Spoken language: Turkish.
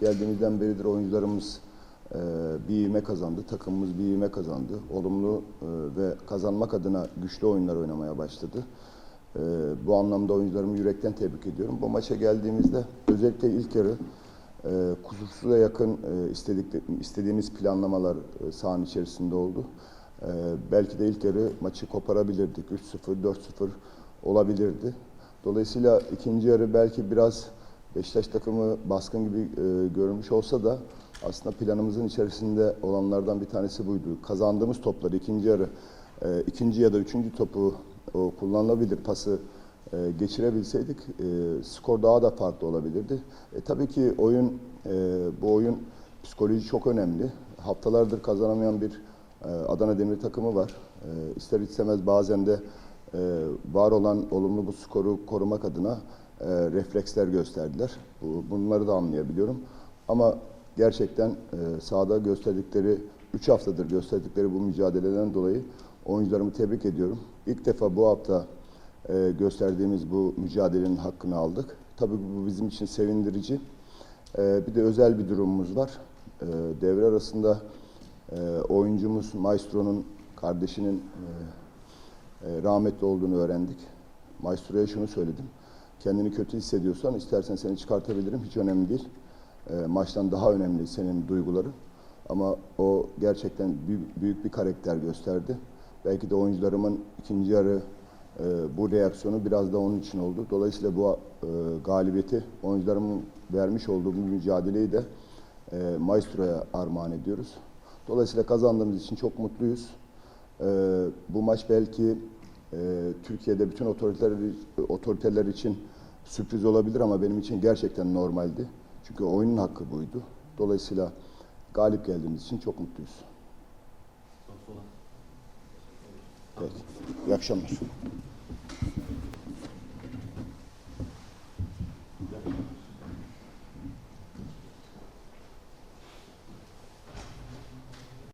geldiğimizden beridir oyuncularımız e, bir ivme kazandı, takımımız bir ivme kazandı. Olumlu e, ve kazanmak adına güçlü oyunlar oynamaya başladı. E, bu anlamda oyuncularımı yürekten tebrik ediyorum. Bu maça geldiğimizde özellikle ilk yarı e, kusursuza yakın e, istedik, istediğimiz planlamalar e, sahanın içerisinde oldu. E, belki de ilk yarı maçı koparabilirdik. 3-0, 4-0 olabilirdi. Dolayısıyla ikinci yarı belki biraz Beşiktaş takımı baskın gibi e, görünmüş olsa da aslında planımızın içerisinde olanlardan bir tanesi buydu. Kazandığımız topları ikinci yarı, e, ikinci ya da üçüncü topu o kullanılabilir pası e, geçirebilseydik e, skor daha da farklı olabilirdi. E, tabii ki oyun, e, bu oyun psikoloji çok önemli. Haftalardır kazanamayan bir e, Adana Demir takımı var. E, ister istemez bazen de e, var olan olumlu bu skoru korumak adına e, refleksler gösterdiler. Bu, bunları da anlayabiliyorum. Ama gerçekten e, sahada gösterdikleri, 3 haftadır gösterdikleri bu mücadeleden dolayı oyuncularımı tebrik ediyorum. İlk defa bu hafta e, gösterdiğimiz bu mücadelenin hakkını aldık. Tabii bu bizim için sevindirici. E, bir de özel bir durumumuz var. E, devre arasında e, oyuncumuz Maestro'nun kardeşinin e, e, rahmetli olduğunu öğrendik. Maestro'ya şunu söyledim. Kendini kötü hissediyorsan istersen seni çıkartabilirim. Hiç önemli değil. E, maçtan daha önemli senin duyguların. Ama o gerçekten büyük, büyük bir karakter gösterdi. Belki de oyuncularımın ikinci yarı e, bu reaksiyonu biraz da onun için oldu. Dolayısıyla bu e, galibiyeti oyuncularımın vermiş olduğu bu mücadeleyi de e, Maestro'ya armağan ediyoruz. Dolayısıyla kazandığımız için çok mutluyuz. E, bu maç belki e, Türkiye'de bütün otoriteler, otoriteler için sürpriz olabilir ama benim için gerçekten normaldi. Çünkü oyunun hakkı buydu. Dolayısıyla galip geldiğimiz için çok mutluyuz. Peki. İyi akşamlar.